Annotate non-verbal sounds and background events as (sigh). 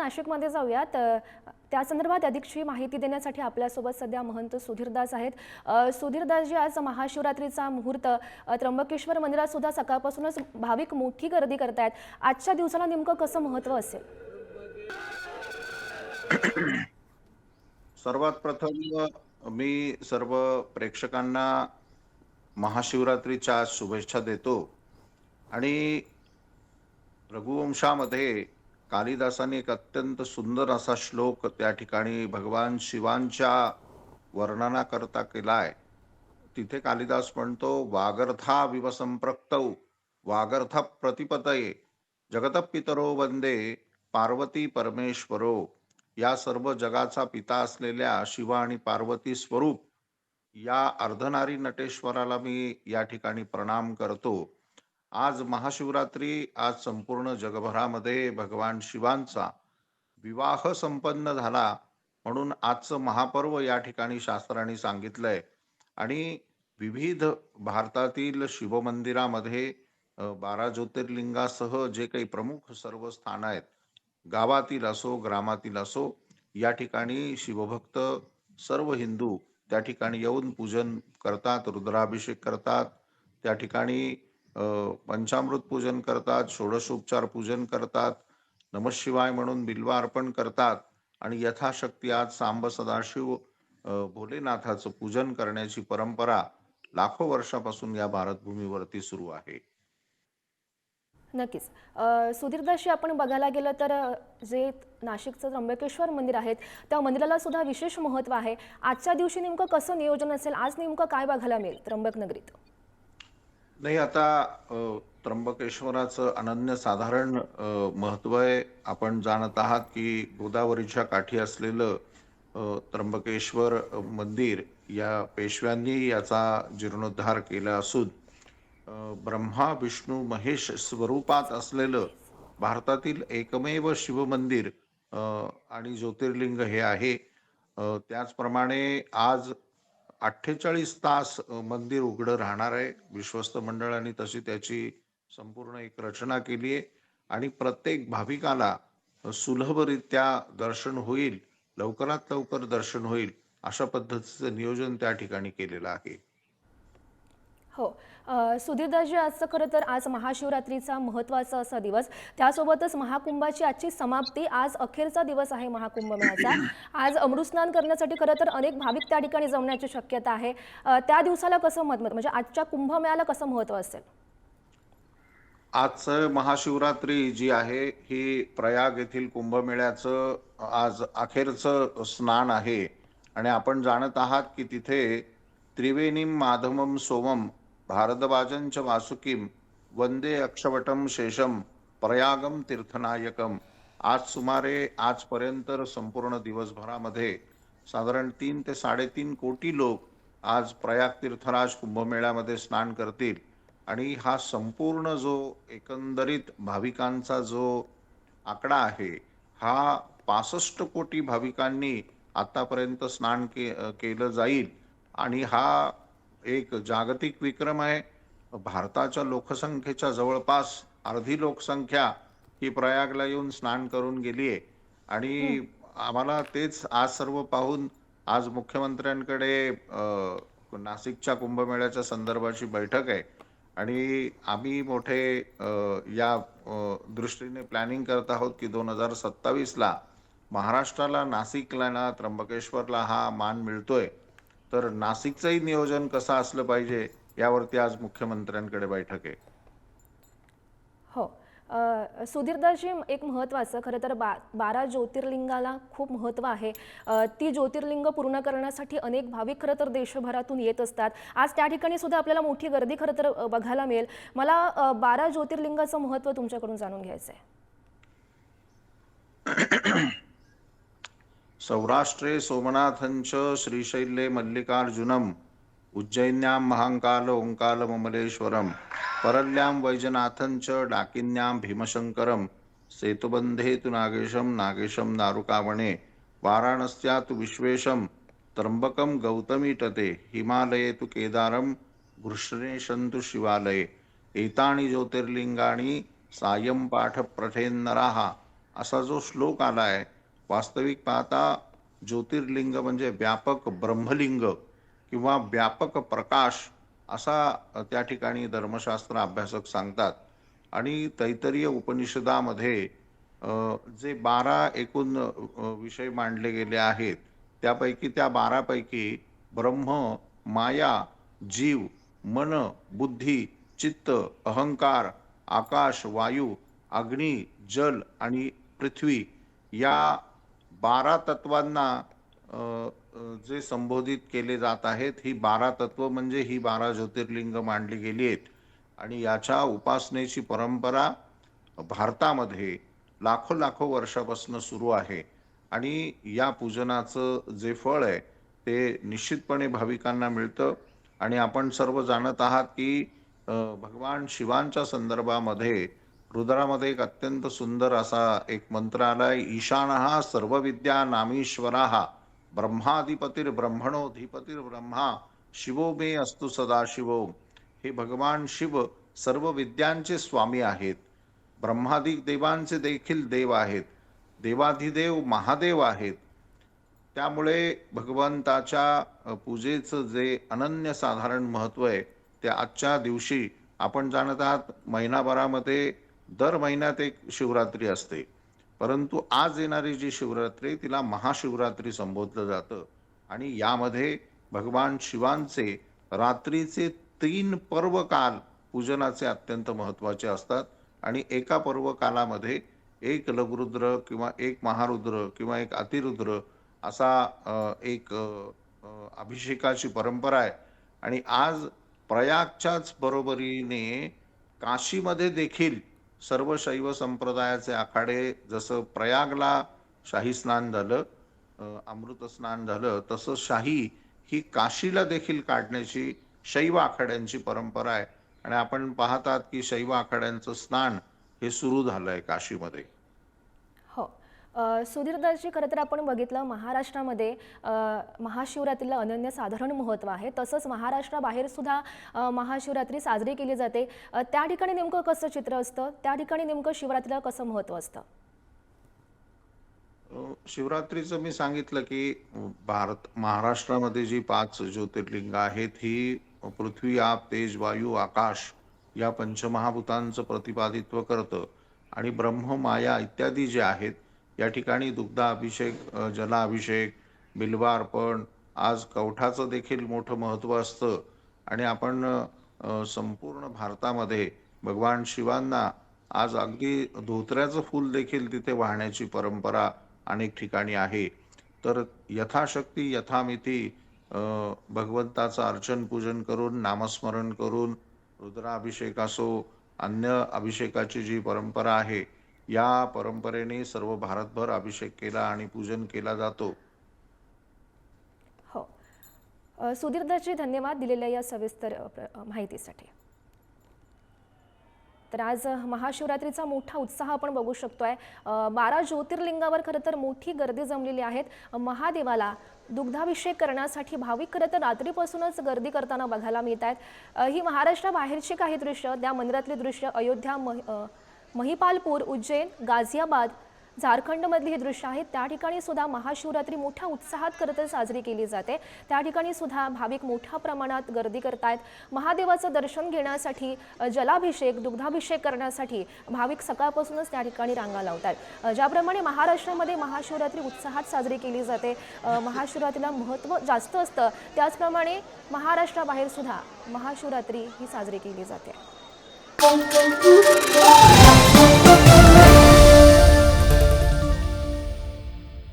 नाशिकमध्ये जाऊयात. त्या संदर्भात अधिकची माहिती देण्यासाठी आपल्यासोबत सध्या महंत सुधीरदास आहेत. सुधीरदासजी आज महाशिवरात्रीचा मुहूर्त त्र्यंबकेश्वर मंदिरात सुद्धा सकाळपासूनच भाविक मोठी गर्दी करतायत. आजच्या दिवसाला नेमकं कसं महत्त्व असेल? सर्वात प्रथम मी सर्व प्रेक्षकांना महाशिवरात्रीच्या आज शुभेच्छा देतो. आणि रघुवंशामध्ये कालिदासाने एक अत्यंत सुंदर असा श्लोक त्या ठिकाणी भगवान शिवांच्या वर्णनाकरता केलाय. तिथे कालिदास म्हणतो वागर्था विवसंप्रक्तौ वागर्थ प्रतिपतये जगतपितरो वंदे पार्वती परमेश्वरो. या सर्व जगाचा पिता असलेल्या शिव आणि पार्वती स्वरूप या अर्धनारी नटेश्वराला मी या ठिकाणी प्रणाम करतो. आज महाशिवरात्री आज संपूर्ण जगभरामध्ये भगवान शिवांचा विवाह संपन्न झाला म्हणून आजचं महापर्व या ठिकाणी शास्त्राने सांगितलंय. आणि विविध भारतातील शिवमंदिरामध्ये बारा ज्योतिर्लिंगासह जे काही प्रमुख सर्व स्थान आहेत गावातील असो ग्रामातील असो या ठिकाणी शिवभक्त सर्व हिंदू त्या ठिकाणी येऊन पूजन करतात रुद्राभिषेक करतात. त्या ठिकाणी पंचामृत पूजन करतात षोडशोपचार पूजन करतात नमशिवाय म्हणून बिल्वा अर्पण करतात आणि यथाशक्ती आज सांब सदाशिव भोलेनाथाचं पूजन करण्याची परंपरा लाखो वर्षापासून या भारतभूमीवरती सुरू आहे. नक्कीच. सुधीरदाशी आपण बघायला गेलं तर जे नाशिकचं त्र्यंबकेश्वर मंदिर आहेत त्या मंदिराला सुद्धा विशेष महत्त्व आहे. आजच्या दिवशी नेमकं कसं नियोजन असेल आज नेमकं काय बघायला मिळेल त्र्यंबक नगरीत? नाही आता त्र्यंबकेश्वराचं अनन्य साधारण महत्त्व आहे. आपण जाणत आहात की गोदावरीच्या काठी असलेलं त्र्यंबकेश्वर मंदिर या पेशव्यांनी याचा जीर्णोद्धार केला असून ब्रह्मा विष्णू महेश स्वरूपात असलेलं भारतातील एकमेव शिवमंदिर आणि ज्योतिर्लिंग हे आहे. त्याचप्रमाणे आज अठ्ठेचाळीस तास मंदिर उघडं राहणार आहे. विश्वस्त मंडळाने तशी त्याची संपूर्ण एक रचना केली आहे. आणि प्रत्येक भाविकाला सुलभरित्या दर्शन होईल लवकरात लवकर दर्शन होईल अशा पद्धतीचं नियोजन त्या ठिकाणी केलेलं आहे. हो. अ, सुधीरदासजी आजचं खरं तर आज महाशिवरात्रीचा महत्त्वाचा असा दिवस. त्यासोबतच महाकुंभाची आजची समाप्ती आज अखेरचा दिवस आहे महाकुंभमेळाचा आज अमृतस्नान करण्यासाठी खरं तर अनेक भाविक त्या ठिकाणी जमण्याची शक्यता आहे. त्या दिवसाला कसं मत म्हणजे आजच्या कुंभमेळ्याला कसं महत्त्व असेल? आजचं महाशिवरात्री जी आहे ही प्रयाग येथील कुंभमेळ्याचं आज अखेरचं स्नान आहे. आणि आपण जाणत आहात की तिथे त्रिवेणीम माधवम सोमम भारद्वाजंच वासुकीम वंदे अक्षवटम शेषम प्रयागम तीर्थनायकम। आज सुमारे आजपर्यंत संपूर्ण दिवसभरामध्ये साधारण तीन ते साडेतीन कोटी लोक आज प्रयाग तीर्थराज कुंभमेळ्यामध्ये स्नान करतील आणि हा संपूर्ण जो एकंदरीत भाविकांचा जो आकडा आहे हा पासष्ट कोटी भाविकांनी आतापर्यंत स्नान के केलं जाईल आणि हा एक जागतिक विक्रम आहे. भारताच्या लोकसंख्येच्या जवळपास अर्धी लोकसंख्या ही प्रयागला येऊन स्नान करून गेली आहे. आणि आम्हाला तेच आज सर्व पाहून आज मुख्यमंत्र्यांकडे नाशिकच्या कुंभमेळ्याच्या संदर्भाची बैठक आहे. आणि आम्ही मोठे या दृष्टीने प्लॅनिंग करत आहोत की दोन हजार सत्तावीसला महाराष्ट्राला नाशिकला ना त्र्यंबकेश्वरला हा मान मिळतोय. तर नाशिकचंही नियोजन कसं असलं पाहिजे यावरती आज मुख्यमंत्र्यांकडे बैठक आहे. हो. अ, सुधीरदासजी एक महत्त्वाचं खरं तर बा बारा ज्योतिर्लिंगाला खूप महत्त्व आहे. ती ज्योतिर्लिंग पूर्ण करण्यासाठी अनेक भाविक खरं तर देशभरातून येत असतात. आज त्या ठिकाणी सुद्धा आपल्याला मोठी गर्दी खरं तर बघायला मिळेल. मला बारा ज्योतिर्लिंगाचं महत्त्व तुमच्याकडून जाणून घ्यायचं आहे (coughs) सौराष्ट्रे सोमनाथञ्च श्रीशैले मल्लिकार्जुनम् उज्जैन्यां महाङ्काल ओङ्कालममलेश्वरं परल्यां वैजनाथञ्च डाकिन्यां भीमशङ्करं सेतुबन्धे तु नागेशं नागेशं दारुकावणे वाराणस्या तु विश्वेशं त्र्यम्बकं गौतमीटते हिमालये तु केदारं घृष्णेशं तु शिवालये एतानि ज्योतिर्लिंगाणी सायं पाठप्रठेन्नराः असा जो श्लोक आला आहे वास्तविक पाहता ज्योतिर्लिंग म्हणजे व्यापक ब्रह्मलिंग किंवा व्यापक प्रकाश असा त्या ठिकाणी धर्मशास्त्र अभ्यासक सांगतात. आणि तैतरीय उपनिषदामध्ये जे बारा एकूण विषय मांडले गेले आहेत त्यापैकी त्या बारापैकी ब्रह्म माया जीव मन बुद्धी चित्त अहंकार आकाश वायू अग्नी जल आणि पृथ्वी या बारा तत्वांना जे संबोधित केले जात आहेत ही बारा तत्व म्हणजे ही बारा ज्योतिर्लिंग मांडली गेली आहेत. आणि याच्या उपासनेची परंपरा भारतामध्ये लाखो लाखो वर्षापासून सुरू आहे. आणि या पूजनाचं जे फळ आहे ते निश्चितपणे भाविकांना मिळतं. आणि आपण सर्व जाणत आहात की भगवान शिवांच्या संदर्भामध्ये रुद्रामध्ये एक अत्यंत सुंदर असा एक मंत्र आलाय ईशान सर्व विद्या नामीश्वरा ब्रह्माधिपतीर ब्रह्मणोधिपतीर ब्रह्मा शिवो मे अस्तु सदाशिवो हे भगवान शिव सर्व विद्यांचे स्वामी आहेत ब्रह्मादिक देवांचे देखील देव आहेत देवाधिदेव महादेव आहेत। त्यामुळे भगवंताच्या पूजेचं जे अनन्यसाधारण महत्त्व आहे ते आजच्या दिवशी आपण जाणत आहात महिनाभरामध्ये दर महिन्यात एक शिवरात्री असते. परंतु आज येणारी जी शिवरात्री तिला महाशिवरात्री संबोधलं जातं. आणि यामध्ये भगवान शिवांचे रात्रीचे तीन पर्व काल पूजनाचे अत्यंत महत्त्वाचे असतात. आणि एका पर्व कालामध्ये एक लघुरुद्र किंवा एक महारुद्र किंवा एक अतिरुद्र असा एक अभिषेकाची परंपरा आहे. आणि आज प्रयागच्याच बरोबरीने काशीमध्ये देखील सर्व शैव संप्रदायाचे आखाडे जसं प्रयागला शाही स्नान झालं अमृत स्नान झालं तसं शाही ही काशीला देखील काढण्याची शैव आखाड्यांची परंपरा आहे. आणि आपण पाहतात की शैव आखाड्यांचं स्नान हे सुरू झालंय काशीमध्ये. हो अ, खरं तर आपण बघितलं महाराष्ट्रामध्ये महाशिवरात्रीला अनन्यसाधारण महत्त्व आहे. तसंच महाराष्ट्राबाहेर सुद्धा महाशिवरात्री साजरी केली जाते. त्या ठिकाणी नेमकं कसं चित्र असतं? त्या ठिकाणी नेमकं शिवरात्रीला कसं महत्त्व असतं? शिवरात्रीचं मी सांगितलं की भारत महाराष्ट्रामध्ये जी पाच ज्योतिर्लिंग आहेत ही पृथ्वी आप तेज वायू आकाश या पंचमहाभूतांचं प्रतिपादित्व करतं. आणि ब्रह्म माया इत्यादी जे आहेत या ठिकाणी दुग्धाभिषेक जलाभिषेक बिल्वार्पण आज कवठाचं देखील मोठं महत्त्व असतं. आणि आपण संपूर्ण भारतामध्ये भगवान शिवांना आज अगदी धोत्र्याचं फूल देखील तिथे वाहण्याची परंपरा अनेक ठिकाणी आहे. तर यथाशक्ती यथामिती भगवंताचं अर्चन पूजन करून नामस्मरण करून रुद्राभिषेक असो अन्य अभिषेकाची जी परंपरा आहे या परंपरेने सर्व भारतभर अभिषेक केला आणि पूजन केला जातो. हो. सुधीरदाजी धन्यवाद दिलेल्या या सविस्तर माहितीसाठी. तर आज महाशिवरात्रीचा मोठा उत्साह आपण बघू शकतोय. आहे बारा ज्योतिर्लिंगावर खरं तर मोठी गर्दी जमलेली आहेत. महादेवाला दुग्धाभिषेक करण्यासाठी भाविक खरं तर रात्रीपासूनच गर्दी करताना बघायला मिळत आहेत ही महाराष्ट्राबाहेरची काही दृश्य त्या मंदिरातली दृश्य अयोध्या महिपालपूर उज्जैन गाझियाबाद झारखंडमधली ही दृश्य आहेत त्या ठिकाणी सुद्धा महाशिवरात्री मोठ्या उत्साहात खरं तर साजरी केली जाते. त्या ठिकाणी सुद्धा भाविक मोठ्या प्रमाणात गर्दी करतायत. महादेवाचं दर्शन घेण्यासाठी जलाभिषेक दुग्धाभिषेक करण्यासाठी भाविक सकाळपासूनच त्या ठिकाणी रांगा लावतात ज्याप्रमाणे महाराष्ट्रामध्ये महाशिवरात्री उत्साहात साजरी केली जाते महाशिवरात्रीला महत्त्व जास्त असतं त्याचप्रमाणे महाराष्ट्राबाहेर सुद्धा महाशिवरात्री ही साजरी केली जाते.